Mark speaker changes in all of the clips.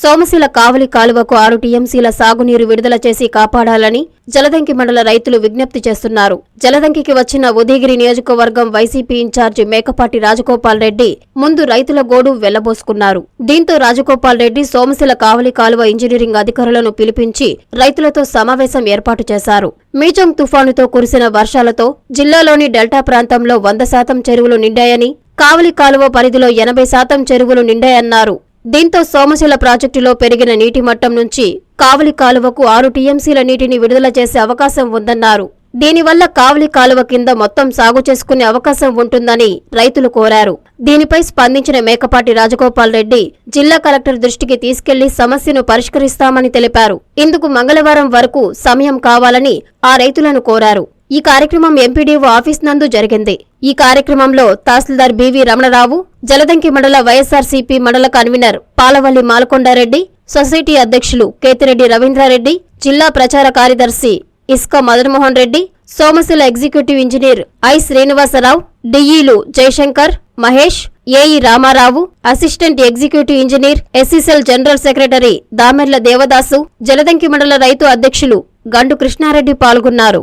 Speaker 1: సోమశిల కావలి కాలువకు ఆరు టీఎంసీల సాగునీరు విడుదల చేసి కాపాడాలని జలదంకి మండల రైతులు విజ్ఞప్తి చేస్తున్నారు. జలదంకికి వచ్చిన ఉదయగిరి నియోజకవర్గం వైసీపీ ఇన్ఛార్జి మేకపాటి రాజగోపాల్ రెడ్డి ముందు రైతుల గోడు వెళ్ళబోసుకున్నారు. దీంతో రాజగోపాల్ రెడ్డి సోమశిల కావలి కాలువ ఇంజనీరింగ్ అధికారులను పిలిపించి రైతులతో సమావేశం ఏర్పాటు చేశారు. మీచంగ్ తుఫానుతో కురిసిన వర్షాలతో జిల్లాలోని డెల్టా ప్రాంతంలో వంద శాతం చెరువులు నిండాయని కావలి కాలువ పరిధిలో ఎనభై శాతం చెరువులు నిండాయన్నారు. దీంతో సోమశిల ప్రాజెక్టులో పెరిగిన నీటి మట్టం నుంచి కావలి కాలువకు ఆరు టీఎంసీల నీటిని విడుదల చేసే అవకాశం ఉందన్నారు. దీనివల్ల కావలి కాలువ కింద మొత్తం సాగు చేసుకునే అవకాశం ఉంటుందని రైతులు కోరారు. దీనిపై స్పందించిన మేకపాటి రాజగోపాల్ రెడ్డి జిల్లా కలెక్టర్ దృష్టికి తీసుకెళ్ళి సమస్యను పరిష్కరిస్తామని తెలిపారు. ఇందుకు మంగళవారం వరకు సమయం కావాలని ఆ రైతులను కోరారు. ఈ కార్యక్రమం ఎంపీడీఓ ఆఫీస్ నందు జరిగింది. ఈ కార్యక్రమంలో తహసీల్దార్ బివి రమణరావు జలదంకి మండల వైఎస్ఆర్సీపీ మండల కన్వీనర్ పాలవల్లి మాలకొండారెడ్డి సొసైటీ అధ్యక్షులు కేతిరెడ్డి రవీంద్రారెడ్డి జిల్లా ప్రచార కార్యదర్శి ఇస్క Madanmohan Reddy Somasila executive engineer I Srinivasarao డిఈలు Jayashankar Mahesh AE Ramarao assistant executive engineer SC cell general secretary Damerla Devadasu Jaladanki మండల రైతు అధ్యక్షులు గండు కృష్ణారెడ్డి పాల్గొన్నారు.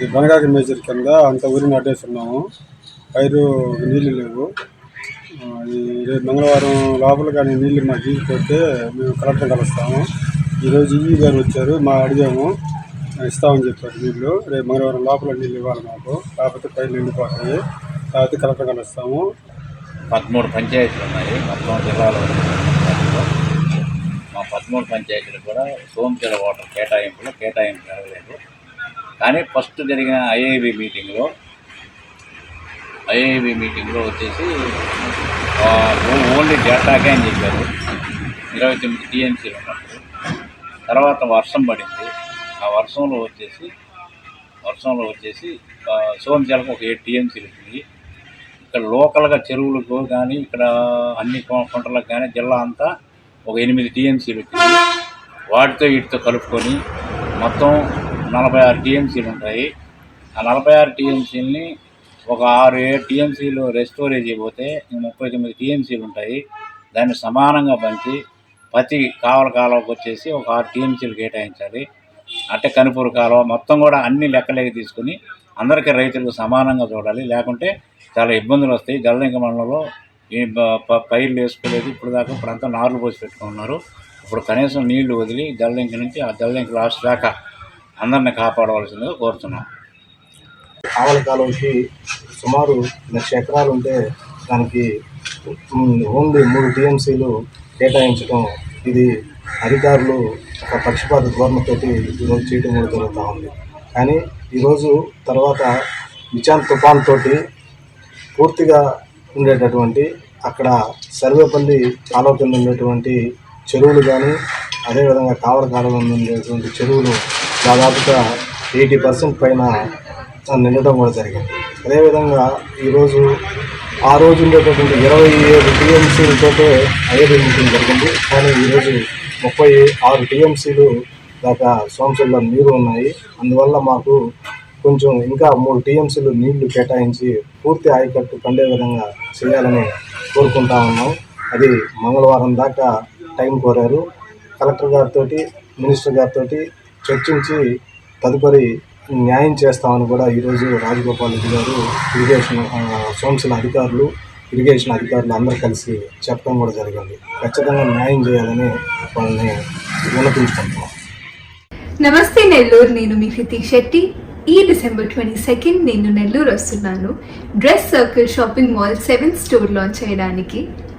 Speaker 2: ఇది బనగాకి మేజర్ కింద అంత ఊరి నాటేస్తున్నాము పైరు నీళ్ళు లేవు. ఈ రేపు మంగళవారం లోపల కానీ నీళ్ళు మాకు తీసుకొస్తే మేము కలెక్టర్ కలుస్తాము. ఈరోజు ఈ గారు వచ్చారు మా అడిగాము. ఇస్తామని చెప్పారు నీళ్ళు రేపు మంగళవారం లోపల నీళ్ళు ఇవ్వాలి మాకు. కాకపోతే పైరు నిండిపోతాయి కాకపోతే కలెక్టర్ కలుస్తాము.
Speaker 3: పదమూడు పంచాయతీలు ఉన్నాయి. మొత్తం జిల్లాలో మా పదమూడు పంచాయతీలు కూడా సోమశిల వాటర్ కేటాయింపులో కేటాయింపు జరగలేదు. కానీ ఫస్ట్ జరిగిన ఐఐబి మీటింగ్లో ఐఐబి మీటింగ్లో వచ్చేసి ఓన్లీ డేటాకే అని చెప్పారు. ఇరవై తొమ్మిది టీఎంసీలు ఉన్నప్పుడు. తర్వాత వర్షం పడింది. ఆ వర్షంలో వచ్చేసి వర్షంలో వచ్చేసి ఆ, ఒక ఏడు టీఎంసీలు వచ్చింది ఇక్కడ లోకల్గా చెరువులకు కానీ ఇక్కడ అన్ని కొ- కానీ జిల్లా అంతా ఒక ఎనిమిది టీఎంసీలు వచ్చింది వాటితో వీటితో కలుపుకొని మొత్తం నలభై ఆరు టీఎంసీలు ఉంటాయి. ఆ నలభై ఆరు టీఎంసీలని ఒక ఆరు ఏడు టీఎంసీలు రెస్టోరేజ్ అయిపోతే ముప్పై తొమ్మిది టీఎంసీలు ఉంటాయి. దాన్ని సమానంగా పంచి ప్రతి కావల కాలువకు వచ్చేసి ఒక ఆరు టీఎంసీలు కేటాయించాలి. అంటే కనుపూరు కాలువ మొత్తం కూడా అన్ని లెక్కలేకి తీసుకుని అందరికీ రైతులకు సమానంగా చూడాలి. లేకుంటే చాలా ఇబ్బందులు వస్తాయి. జలదంక మండలంలో ఈ పైర్లు వేసుకోలేదు. ఇప్పుడు దాకా ఇప్పుడు అంతా నార్లు పోసి పెట్టుకున్నారు. ఇప్పుడు కనీసం నీళ్ళు వదిలి జలలింక నుంచి ఆ జలలింక లాస్ట్ దాకా అందరిని కాపాడవలసిందిగా కోరుతున్నాం.
Speaker 4: ఆవల కాలువకి సుమారు లక్ష ఎకరాలు ఉంటే దానికి ఓన్లీ మూడు టీఎంసీలు కేటాయించడం ఇది అధికారులు ఒక పక్షపాత ధోరణతో ఈరోజు చేయడం కూడా జరుగుతూ ఉంది. కానీ ఈరోజు తర్వాత నిచాన్ తుఫాన్ తోటి పూర్తిగా ఉండేటటువంటి అక్కడ సర్వేపల్లి కాలువ కింద ఉండేటువంటి చెరువులు కానీ అదేవిధంగా కావల కాలువ ఉండేటువంటి చెరువులు దాదాపుగా ఎయిటీ పర్సెంట్ పైన నిండటం కూడా జరిగింది. అదేవిధంగా ఈరోజు ఆ రోజు ఉండేటటువంటి ఇరవై ఏడు టీఎంసీలతో ఐదు మీటింగ్ జరిగింది. కానీ ఈరోజు ముప్పై ఆరు టీఎంసీలు దాకా సోమశల్లో నీరు ఉన్నాయి. అందువల్ల మాకు కొంచెం ఇంకా మూడు టీఎంసీలు నీళ్ళు కేటాయించి పూర్తి ఆయకట్టు పండే విధంగా చేయాలని కోరుకుంటా ఉన్నాం. అది మంగళవారం దాకా టైం కోరారు. కలెక్టర్ గారితో మినిస్టర్ గారితో చర్చించి తదుపరి న్యాయం చేస్తామని కూడా ఈరోజు రాజగోపాల్ రెడ్డి గారు ఇరిగేషన్ ఆ, సోమశిల అధికారులు ఇరిగేషన్ అధికారులు అందరూ కలిసి చెప్పడం కూడా జరిగింది. ఖచ్చితంగా న్యాయం చేయాలని వాళ్ళని విన్నపించుకుంటున్నాం.
Speaker 5: నమస్తే నెల్లూరు నేను మీ శెట్టి. ఈ డిసెంబర్ ట్వంటీ సెకండ్ నేను నెల్లూరు వస్తున్నాను. Dress circle shopping mall seven store launch చేయడానికి